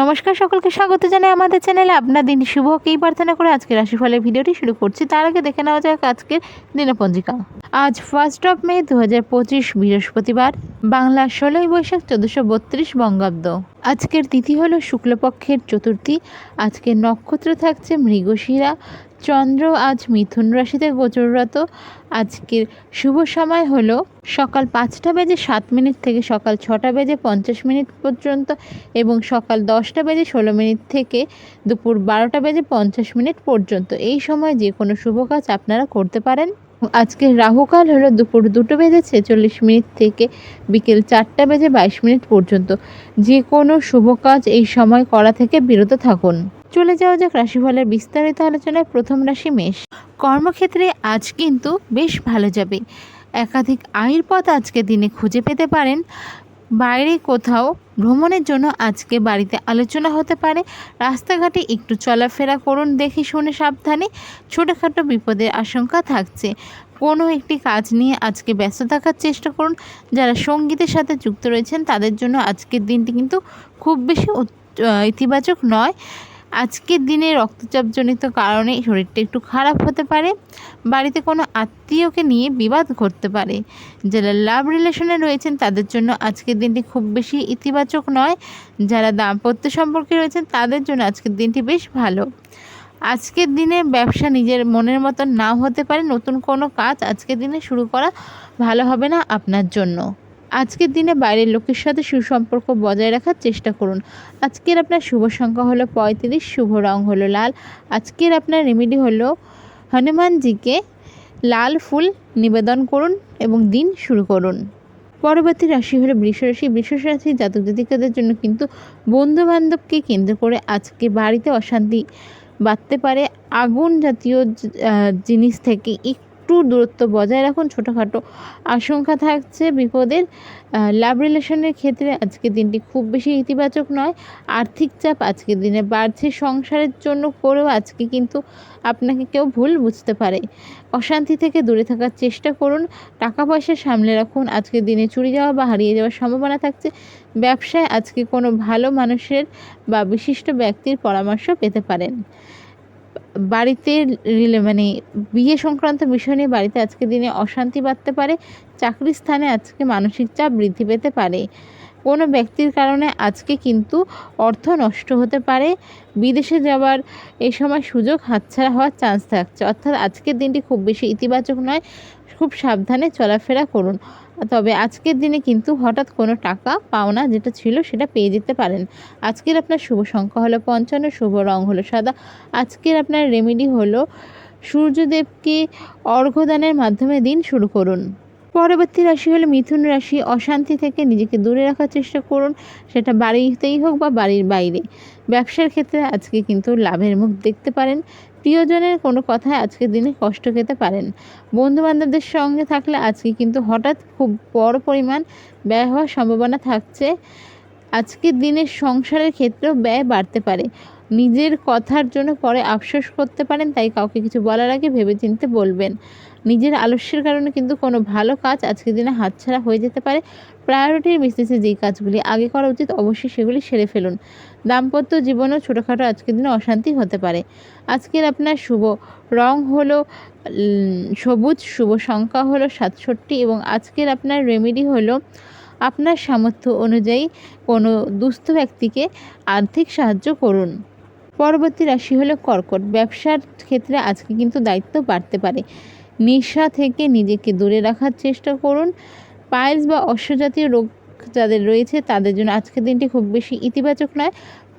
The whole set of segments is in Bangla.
নমস্কার সকলকে স্বাগত জানাই আমাদের চ্যানেলে। আপনার দিন শুভ এই প্রার্থনা করে আজকে রাশিফলের ভিডিওটি শুরু করছি। তার আগে দেখে নেওয়া যাক আজকের দিনপঞ্জিকা। আজ ফার্স্ট অফ মে দু হাজার পঁচিশ, বৃহস্পতিবার, বাংলা ষোলোই বৈশাখ চোদ্দশো বত্রিশ, বঙ্গাব্দ। আজকের তিথি হলো শুক্লপক্ষের চতুর্থী। আজকের নক্ষত্র থাকছে মৃগশিরা। চন্দ্র আজ মিথুন রাশিতে গোচররত। আজকের শুভ সময় হলো সকাল পাঁচটা বেজে সাত মিনিট থেকে সকাল ছটা বেজে পঞ্চাশ মিনিট পর্যন্ত এবং সকাল দশটা বেজে ষোলো মিনিট থেকে দুপুর বারোটা বেজে পঞ্চাশ মিনিট পর্যন্ত। এই সময় যে কোনো শুভ কাজ আপনারা করতে পারেন। আজকে রাহুকাল হলো দুপুর দুটো বেজে ছেচল্লিশ মিনিট থেকে বিকেল চারটা বেজে বাইশ মিনিট পর্যন্ত। যে কোনো শুভ কাজ এই সময় করা থেকে বিরত থাকুন। চলে যাওয়া যাক রাশিফলের বিস্তারিত আলোচনায় প্রথম রাশি মেষ। কর্মক্ষেত্রে আজ কিন্তু বেশ ভালো যাবে। একাধিক আয়ের পথ আজকে দিনে খুঁজে পেতে পারেন। বাইরে কোথাও ভ্রমণের জন্য আজকে বাড়িতে আলোচনা হতে পারে। রাস্তাঘাটে একটু চলাফেরা করুন দেখে শুনে সাবধানে। ছোটোখাটো বিপদের আশঙ্কা থাকছে। কোনো একটি কাজ নিয়ে আজকে ব্যস্ত থাকার চেষ্টা করুন। যারা সঙ্গীতের সাথে যুক্ত রয়েছেন তাদের জন্য আজকের দিনটি কিন্তু খুব বেশি ইতিবাচক নয়। আজকের দিনে রক্তচাপজনিত কারণে শরীরটা একটু খারাপ হতে পারে। বাড়িতে কোনো আত্মীয়কে নিয়ে বিবাদ ঘটতে পারে। যারা লাভ রিলেশনে রয়েছেন, তাদের জন্য আজকের দিনটি খুব বেশি ইতিবাচক নয়। যারা দাম্পত্য সম্পর্কে রয়েছেন, তাদের জন্য আজকের দিনটি বেশ ভালো। আজকের দিনে ব্যবসা নিজের মনের মতন নাও হতে পারে। নতুন কোনো কাজ আজকের দিনে শুরু করা ভালো হবে না আপনার জন্য। আজকের দিনে বাইরের লোকের সাথে সুসম্পর্ক বজায় রাখার চেষ্টা করুন। আজকের আপনার শুভ সংখ্যা হলো পঁয়ত্রিশ, শুভ রং হলো লাল। আজকের আপনার রেমেডি হলো হনুমানজিকে লাল ফুল নিবেদন করুন এবং দিন শুরু করুন। পরবর্তী রাশি হলো বৃষ রাশি। বৃষ রাশি জাতক জাতিকাদের জন্য কিন্তু বন্ধু বান্ধবকে কেন্দ্র করে আজকে বাড়িতে অশান্তি বাড়তে পারে আগুন জাতীয় জিনিস থেকে। একটু দূরত্ব বজায় রাখুন, ছোটোখাটো আশঙ্কা থাকছে বিপদের। লাভ রিলেশনের ক্ষেত্রে আজকের দিনটি খুব বেশি ইতিবাচক নয়। আর্থিক চাপ আজকের দিনে বাড়ছে, সংসারের জন্য করেও আজকে কিন্তু আপনাকে কেউ ভুল বুঝতে পারে। অশান্তি থেকে দূরে থাকার চেষ্টা করুন, টাকা পয়সা সামলে রাখুন। আজকের দিনে চুরি যাওয়া বা হারিয়ে যাওয়ার সম্ভাবনা থাকছে। ব্যবসায় আজকে কোনো ভালো মানুষের বা বিশিষ্ট ব্যক্তির পরামর্শ পেতে পারেন। বাড়িতে রিলে মানে বিয়ে সংক্রান্ত বিষয় নিয়ে বাড়িতে আজকের দিনে অশান্তি বাড়তে পারে, চাকরির স্থানে আজকে মানসিক চাপ বৃদ্ধি পেতে পারে। কোনো ব্যক্তির কারণে আজকে কিন্তু অর্থ নষ্ট হতে পারে। বিদেশে যাওয়ার এই সময় সুযোগ হাতছাড়া হওয়ার চান্স থাকছে। অর্থাৎ আজকের দিনটি খুব বেশি ইতিবাচক নয়, খুব সাবধানে চলাফেরা করুন। তবে আজকের দিনে কিন্তু হঠাৎ কোনো টাকা পাওনা যেটা ছিল সেটা পেয়ে যেতে পারেন। আজকের আপনার শুভ সংখ্যা হলো পঞ্চান্ন, শুভ রং হলো সাদা। আজকের আপনার রেমেডি হলো সূর্যদেবকে অর্ঘ্যদানের মাধ্যমে দিন শুরু করুন। পরবর্তী রাশি হলো মিথুন রাশি। অশান্তি থেকে নিজেকে দূরে রাখার চেষ্টা করুন। সেটা বাড়িতেই হোক বা বাড়ির বাইরে। ব্যবসার ক্ষেত্রে আজকে কিন্তু লাভের মুখ দেখতে পারেন। প্রিয়জনের কোনো কথায় আজকের দিনে কষ্ট পেতে পারেন। বন্ধুবান্ধবদের সঙ্গে থাকলে আজকে কিন্তু হঠাৎ খুব বড় পরিমাণ ব্যয় হওয়ার সম্ভাবনা থাকছে। আজকের দিনে সংসারের ক্ষেত্রেও ব্যয় বাড়তে পারে। নিজের কথার জন্য পরে আফসোস করতে পারেন, তাই কাউকে কিছু বলার আগে ভেবেচিন্তে বলবেন। নিজের আলস্যের কারণে কিন্তু কোনো ভালো কাজ আজকের দিনে হাতছাড়া হয়ে যেতে পারে। প্রায়োরিটির বেসিসে যেই কাজগুলি আগে করা উচিত, অবশ্যই সেগুলি সেরে ফেলুন। দাম্পত্য জীবনেও ছোটোখাটো আজকের দিনে অশান্তি হতে পারে। আজকের আপনার শুভ রং হলো সবুজ, শুভ সংখ্যা হলো সাতষট্টি এবং আজকের আপনার রেমেডি হলো আপনার সামর্থ্য অনুযায়ী কোনো দুস্থ ব্যক্তিকে আর্থিক সাহায্য করুন। পরবর্তী রাশি হলো কর্কট। ব্যবসার ক্ষেত্রে আজকে কিন্তু দায়িত্ব বাড়তে পারে। নেশা থেকে নিজেকে দূরে রাখার চেষ্টা করুন। পাইলস বা অশ্বজাতীয় রোগ যাদের রয়েছে, তাদের জন্য আজকের দিনটি খুব বেশি ইতিবাচক নয়।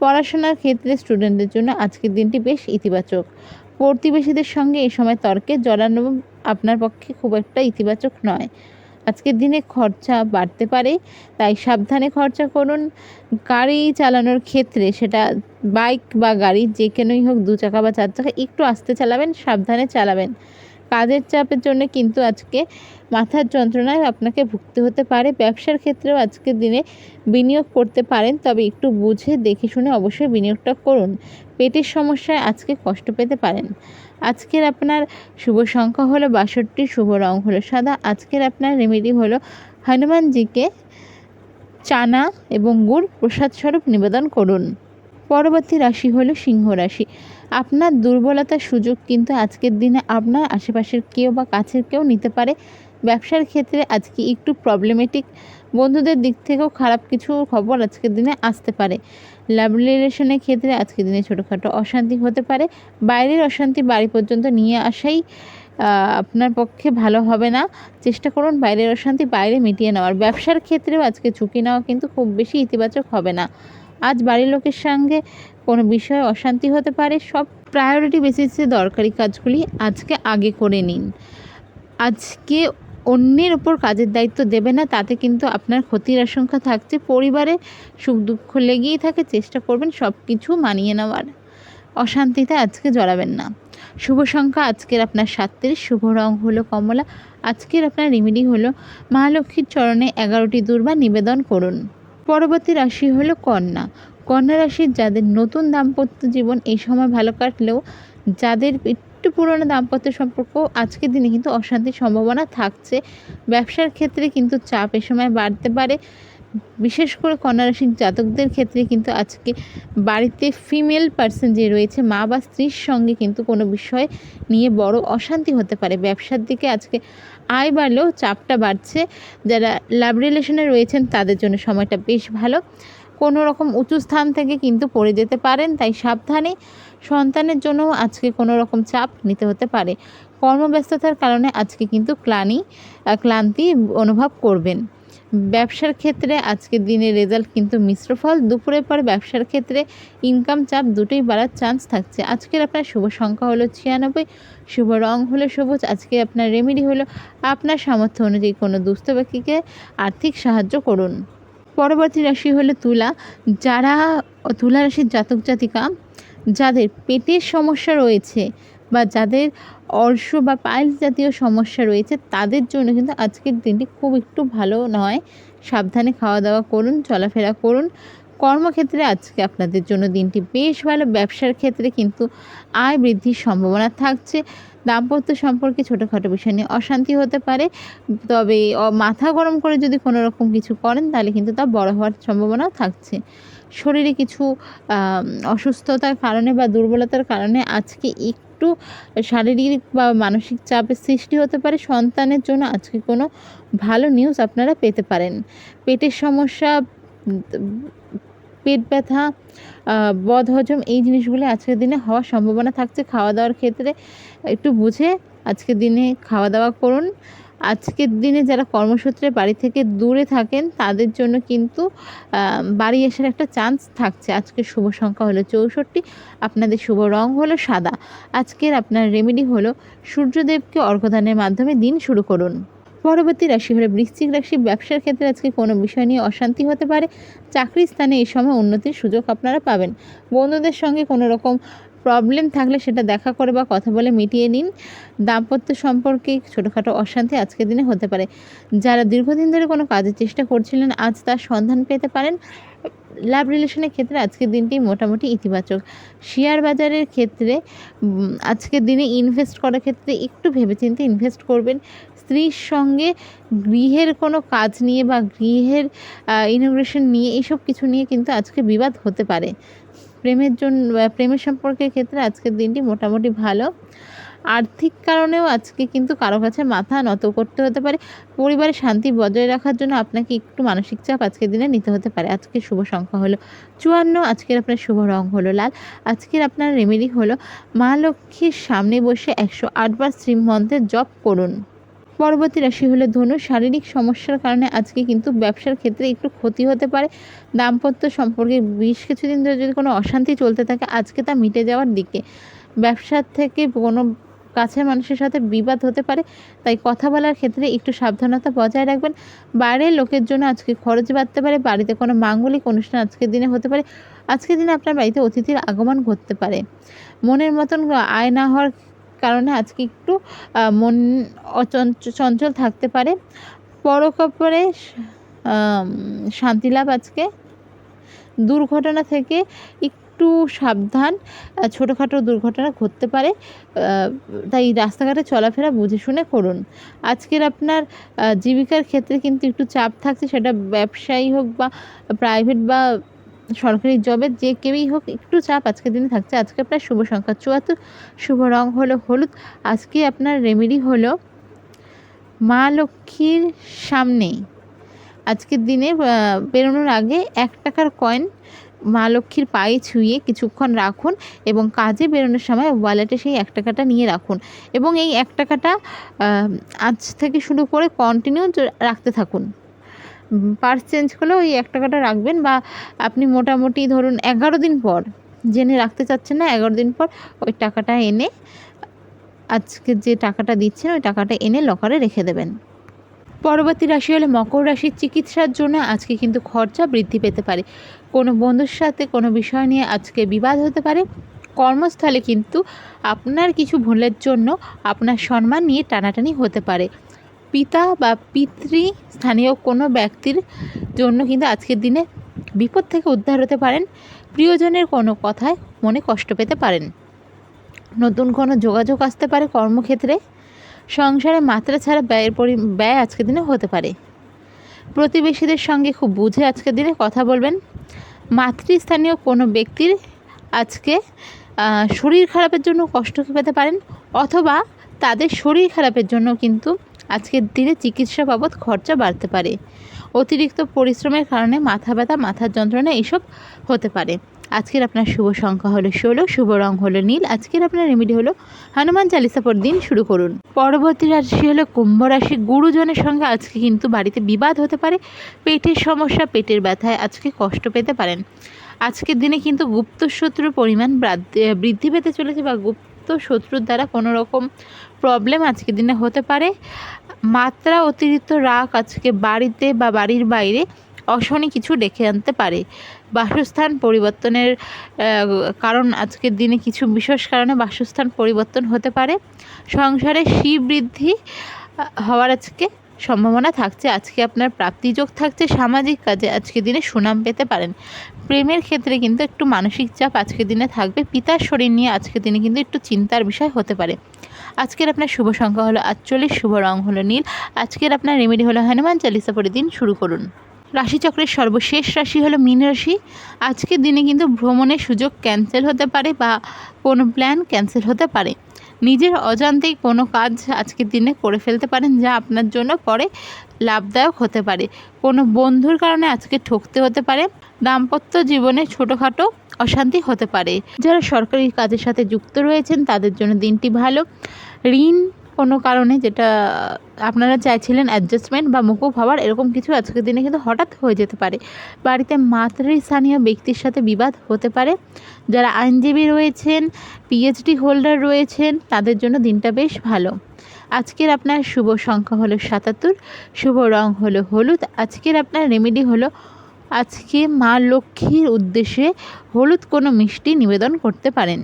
পড়াশোনার ক্ষেত্রে স্টুডেন্টদের জন্য আজকের দিনটি বেশ ইতিবাচক। প্রতিবেশীদের সঙ্গে এই সময় তর্কে জড়ানো আপনার পক্ষে খুব একটা ইতিবাচক নয়। আজকের দিনে খরচা বাড়তে পারে, তাই সাবধানে খরচা করুন। গাড়ি চালানোর ক্ষেত্রে সেটা বাইক বা গাড়ি যে কেনই হোক, দু চাকা বা চার চাকা একটু আস্তে চালাবেন, সাবধানে চালাবেন। কাজের চাপের জন্য কিন্তু আজকে মাথার যন্ত্রণায় আপনাকে ভুগতে হতে পারে। ব্যবসার ক্ষেত্রেও আজকের দিনে বিনিয়োগ করতে পারেন, তবে একটু বুঝে দেখে শুনে অবশ্যই বিনিয়োগটা করুন। পেটের সমস্যায় আজকে কষ্ট পেতে পারেন। আজকের আপনার শুভ সংখ্যা হলো বাষট্টি, শুভ রং হলো সাদা। আজকের আপনার রেমেডি হলো হনুমানজিকে চানা এবং গুড় প্রসাদ স্বরূপ নিবেদন করুন। পরবর্তী রাশি হলো সিংহ রাশি। আপনার দুর্বলতার সুযোগ কিন্তু আজকের দিনে আপনার আশেপাশের কেউ বা কাছের কেউ নিতে পারে। ব্যবসার ক্ষেত্রে আজকে একটু প্রবলেমেটিক বন্ধুদের দিক থেকেও খারাপ কিছু খবর আজকের দিনে আসতে পারে। লাভ রিলেশনের ক্ষেত্রে আজকের দিনে ছোটোখাটো অশান্তি হতে পারে। বাইরের অশান্তি বাড়ি পর্যন্ত নিয়ে আসাই আপনার পক্ষে ভালো হবে না। চেষ্টা করুন বাইরের অশান্তি বাইরে মিটিয়ে নেওয়ার। ব্যবসার ক্ষেত্রেও আজকে ঝুঁকি নেওয়া কিন্তু খুব বেশি ইতিবাচক হবে না। আজ বাড়ির লোকের সঙ্গে কোনো বিষয়ে অশান্তি হতে পারে, সব প্রায়োরিটি বেসিসে দরকারি কাজগুলি আজকে আগে করে নিন। আজকে অন্যের ওপর কাজের দায়িত্ব দেবে না, তাতে কিন্তু আপনার ক্ষতির আশঙ্কা থাকছে, পরিবারে সুখ দুঃখ লেগেই থাকে, চেষ্টা করবেন সব কিছু মানিয়ে নেওয়ার। অশান্তিতে আজকে জড়াবেন না। শুভ সংখ্যা আজকের আপনার সাতত্রিশ, শুভ রং হলো কমলা, আজকের আপনার রেমেডি হলো মহালক্ষ্মীর চরণে এগারোটি দুর্বা নিবেদন করুন। পরবর্তী রাশি হলো কন্যা। কন্যা রাশির যাদের নতুন দাম্পত্য জীবন এই সময় ভালো কাটলেও যাদের একটু পুরনো দাম্পত্য সম্পর্ক আজকের দিনে কিন্তু অশান্তির সম্ভাবনা থাকছে। ব্যবসার ক্ষেত্রে কিন্তু চাপ এ সময় বাড়তে পারে। বিশেষ করে কন্যা রাশির জাতকদের ক্ষেত্রে কিন্তু আজকে বাড়িতে ফিমেল পার্সন যে রয়েছে, মা বা স্ত্রীর সঙ্গে কিন্তু কোনো বিষয় নিয়ে বড় অশান্তি হতে পারে। ব্যবসার দিকে আজকে আয় বাড়লেও চাপটা বাড়ছে। যারা লাভ রিলেশনে রয়েছেন, তাদের জন্য সময়টা বেশ ভালো। কোনো রকম উঁচু স্থান থেকে কিন্তু পড়ে যেতে পারেন, তাই সাবধানে সন্তানের জন্যও আজকে কোনো রকম চাপ নিতে হতে পারে। কর্মব্যস্ততার কারণে আজকে কিন্তু ক্লানি ক্লান্তি অনুভব করবেন। ব্যবসার ক্ষেত্রে আজকের দিনে রেজাল্ট কিন্তু মিশ্র ফল। দুপুরের পর ব্যবসার ক্ষেত্রে ইনকাম চাপ দুটোই বাড়ার চান্স থাকছে। আজকের আপনার শুভ সংখ্যা হলো ছিয়ানব্বই, শুভ রং হলো সবুজ। আজকে আপনার রেমেডি হলো আপনার সামর্থ্য অনুযায়ী কোনো দুস্থ ব্যক্তিকে আর্থিক সাহায্য করুন। পরবর্তী রাশি হলো তুলা। যারা, তুলা রাশির জাতক জাতিকা, যাদের পেটের সমস্যা রয়েছে বা যাদের অর্শ বা পাইলস জাতীয় সমস্যা রয়েছে, তাদের জন্য কিন্তু আজকের দিনটি খুব একটু ভালো নয়। সাবধানে খাওয়া দাওয়া করুন, চলাফেরা করুন। কর্মক্ষেত্রে আজকে আপনাদের জন্য দিনটি বেশ ভালো। ব্যবসার ক্ষেত্রে কিন্তু আয় বৃদ্ধির সম্ভাবনা থাকছে। দাম্পত্য সম্পর্কে ছোটোখাটো বিষয় নিয়ে অশান্তি হতে পারে। তবে মাথা গরম করে যদি কোনো রকম কিছু করেন, তাহলে কিন্তু তা বড় হওয়ার সম্ভাবনাও থাকছে। শরীরে কিছু অসুস্থতার কারণে বা দুর্বলতার কারণে আজকে একটু শারীরিক বা মানসিক চাপের সৃষ্টি হতে পারে। সন্তানের জন্য আজকে কোনো ভালো নিউজ আপনারা পেতে পারেন। পেটের সমস্যা, পেট ব্যথা বদ হজম এই জিনিসগুলো আজকের দিনে হওয়ার সম্ভাবনা থাকছে। খাওয়া দাওয়ার ক্ষেত্রে একটু বুঝে আজকের দিনে খাওয়া দাওয়া করুন। আজকের দিনে যারা কর্মসূত্রে বাড়ি থেকে দূরে থাকেন, তাদের জন্য কিন্তু বাড়ি আসার একটা চান্স থাকছে। আজকের শুভ সংখ্যা হলো চৌষট্টি, আপনাদের শুভ রং হলো সাদা। আজকের আপনার রেমেডি হলো সূর্যদেবকে অর্ঘদানের মাধ্যমে দিন শুরু করুন। পরবর্তী রাশি হলো বৃশ্চিক রাশি। ব্যবসার ক্ষেত্রে আজকে কোনো বিষয় নিয়ে অশান্তি হতে পারে। চাকরির স্থানে এই সময় উন্নতির সুযোগ আপনারা পাবেন। বন্ধুদের সঙ্গে কোনো রকম প্রবলেম থাকলে সেটা দেখা করে বা কথা বলে মিটিয়ে নিন। দাম্পত্য সম্পর্কে ছোটোখাটো অশান্তি আজকের দিনে হতে পারে। যারা দীর্ঘদিন ধরে কোনো কাজের চেষ্টা করছিলেন, আজ তার সন্ধান পেতে পারেন। লাভ রিলেশনের ক্ষেত্রে আজকের দিনটি মোটামুটি ইতিবাচক। শেয়ার বাজারের ক্ষেত্রে আজকের দিনে ইনভেস্ট করার ক্ষেত্রে একটু ভেবেচিন্তে ইনভেস্ট করবেন। স্ত্রীর সঙ্গে গৃহের কোনো কাজ নিয়ে বা গৃহের ইনোগ্রেশন নিয়ে এইসব কিছু নিয়ে কিন্তু আজকে বিবাদ হতে পারে। প্রেমের জন্য প্রেমের সম্পর্কের ক্ষেত্রে আজকের দিনটি মোটামুটি ভালো। আর্থিক কারণেও আজকে কিন্তু কারও কাছে মাথা নত করতে হতে পারে। পরিবারের শান্তি বজায় রাখার জন্য আপনাকে একটু মানসিক চাপ আজকের দিনে নিতে হতে পারে। আজকে শুভ সংখ্যা হলো চুয়ান্ন, আজকের আপনার শুভ রং হলো লাল, আজকের আপনার রেমেডি হলো মা লক্ষ্মীর সামনে বসে একশো আটবার শ্রীমন্ত্রের জপ করুন। পরবর্তী রাশি হলো ধনু। শারীরিক সমস্যার কারণে আজকে কিন্তু ব্যবসার ক্ষেত্রে একটু ক্ষতি হতে পারে। দাম্পত্য সম্পর্কে বেশ কিছুদিন ধরে যদি কোনো অশান্তি চলতে থাকে, আজকে তা মিটে যাওয়ার দিকে। ব্যবসার থেকে কোনো কাছের মানুষের সাথে বিবাদ হতে পারে, তাই কথা বলার ক্ষেত্রে একটু সাবধানতা বজায় রাখবেন। বাইরের লোকের জন্য আজকে খরচ বাড়তে পারে, বাড়িতে কোনো মাঙ্গলিক অনুষ্ঠান আজকের দিনে হতে পারে। আজকের দিনে আপনার বাড়িতে অতিথির আগমন ঘটতে পারে। মনের মতন আয় না হওয়ার কারণে আজকে একটু মন চঞ্চল থাকতে পারে। পরকপরে শান্তি লাভ আজকে। দুর্ঘটনা থেকে একটু সাবধান ছোটোখাটো দুর্ঘটনা ঘটতে পারে। তাই রাস্তাঘাটে চলাফেরা বুঝে শুনে করুন। আজকের আপনার জীবিকার ক্ষেত্রে কিন্তু একটু চাপ থাকছে, সেটা ব্যবসায়ী হোক বা প্রাইভেট বা সরকারি জবের যে কেউই হোক, একটু চাপ আজকের দিনে থাকছে। আজকে আপনার শুভ সংখ্যা চুয়াত্তর, শুভ রং হলো হলুদ। আজকে আপনার রেমেডি হলো মা লক্ষ্মীর সামনে আজকের দিনে বেরোনোর আগে এক টাকার কয়েন মা লক্ষ্মীর পায়ে ছুঁয়ে কিছুক্ষণ রাখুন এবং কাজে বেরোনোর সময় ওয়ালেটে সেই এক টাকাটা নিয়ে রাখুন এবং এই এক টাকাটা আজ থেকে শুরু করে কন্টিনিউ রাখতে থাকুন। পার্স চেঞ্জ করলেও ওই এক টাকাটা রাখবেন বা আপনি মোটামুটি ধরুন এগারো দিন পর, জেনে রাখতে চাচ্ছেন না, এগারো দিন পর ওই টাকাটা এনে আজকে যে টাকাটা দিচ্ছেন, ওই টাকাটা এনে লকারে রেখে দেবেন। পরবর্তী রাশি হলো মকর রাশির চিকিৎসার জন্য আজকে কিন্তু খরচা বৃদ্ধি পেতে পারে। কোনো বন্ধুর সাথে কোনো বিষয় নিয়ে আজকে বিবাদ হতে পারে। কর্মস্থলে কিন্তু আপনার কিছু ভুলের জন্য আপনার সম্মান নিয়ে টানাটানি হতে পারে। পিতা বা পিতৃ স্থানীয় কোনো ব্যক্তির জন্য কিন্তু আজকের দিনে বিপদ থেকে উদ্ধার হতে পারেন। প্রিয়জনের কোনো কথায় মনে কষ্ট পেতে পারেন। নতুন কোনো যোগাযোগ আসতে পারে কর্মক্ষেত্রে। সংসারে মাত্রা ছাড়া ব্যয়ের পরি, ব্যয় আজকের দিনে হতে পারে। প্রতিবেশীদের সঙ্গে খুব বুঝে আজকের দিনে কথা বলবেন। মাতৃস্থানীয় কোনো ব্যক্তির আজকে শরীর খারাপের জন্য কষ্ট পেতে পারেন অথবা তাদের শরীর খারাপের জন্য কিন্তু আজকের দিনে চিকিৎসা বাবদ খরচা বাড়তে পারে। অতিরিক্ত পরিশ্রমের কারণে মাথা ব্যথা, মাথার যন্ত্রণা এইসব হতে পারে। আজকের আপনার শুভ সংখ্যা হলো ষোলো, শুভ রং হলো নীল। আজকের আপনার রেমেডি হলো হনুমান চালিসা পর দিন শুরু করুন। পরবর্তী রাশি হলো কুম্ভ রাশি। গুরুজনের সঙ্গে আজকে কিন্তু বাড়িতে বিবাদ হতে পারে। পেটের সমস্যা, পেটের ব্যথায় আজকে কষ্ট পেতে পারেন। আজকের দিনে কিন্তু গুপ্ত শত্রুর পরিমাণ বৃদ্ধি পেতে চলেছে বা গুপ্ত শত্রুর দ্বারা কোনো রকম প্রবলেম আজকের দিনে হতে পারে। মাত্রা অতিরিক্ত রাগ আজকে বাড়িতে বা বাড়ির বাইরে অশনি কিছু ডেকে আনতে পারে। বাসস্থান পরিবর্তনের কারণ আজকের দিনে কিছু বিশেষ কারণে বাসস্থান পরিবর্তন হতে পারে। সংসারে আহ, হওয়ার আজকে সম্ভাবনা থাকছে। আজকে আপনার প্রাপ্তিযোগ থাকছে। সামাজিক কাজে আজকের দিনে সুনাম পেতে পারেন। প্রেমের ক্ষেত্রে কিন্তু একটু মানসিক চাপ আজকের দিনে থাকবে। পিতার শরীর নিয়ে আজকের দিনে কিন্তু একটু চিন্তার বিষয় হতে পারে। আজকের আপনার শুভ সংখ্যা হলো আটচল্লিশ, শুভ রং হলো নীল। আজকের আপনার রেমেডি হলো হনুমান চালিসা পরে দিন, শুরু করুন। রাশিচক্রের সর্বশেষ রাশি হলো মীন রাশি। আজকের দিনে কিন্তু ভ্রমণের সুযোগ ক্যান্সেল হতে পারে বা কোনো প্ল্যান ক্যান্সেল হতে পারে। নিজের অজান্তেই কোনো কাজ আজকের দিনে করে ফেলতে পারেন, যা আপনার জন্য পরে লাভদায়ক হতে পারে। কোনো বন্ধুর কারণে আজকে ঠকতে হতে পারে, দাম্পত্য জীবনে ছোটোখাটো অশান্তি হতে পারে। যারা সরকারি কাজের সাথে যুক্ত রয়েছেন, তাদের জন্য দিনটি ভালো। ঋণ কোনো কারণে যেটা আপনারা চাইছিলেন অ্যাডজাস্টমেন্ট বা মুকুব হওয়ার, এরকম কিছু আজকের দিনে কিন্তু হঠাৎ হয়ে যেতে পারে। বাড়িতে মাতৃস্থানীয় ব্যক্তির সাথে বিবাদ হতে পারে। যারা আইনজীবী রয়েছেন পিএইচডি হোল্ডার রয়েছেন, তাদের জন্য দিনটা বেশ ভালো। আজকের আপনার শুভ সংখ্যা হলো সাতাত্তর, শুভ রং হলো হলুদ। আজকের আপনার রেমেডি হলো, আজকে মা লক্ষ্মীর উদ্দেশ্যে হলুদ কোনো মিষ্টি নিবেদন করতে পারেন।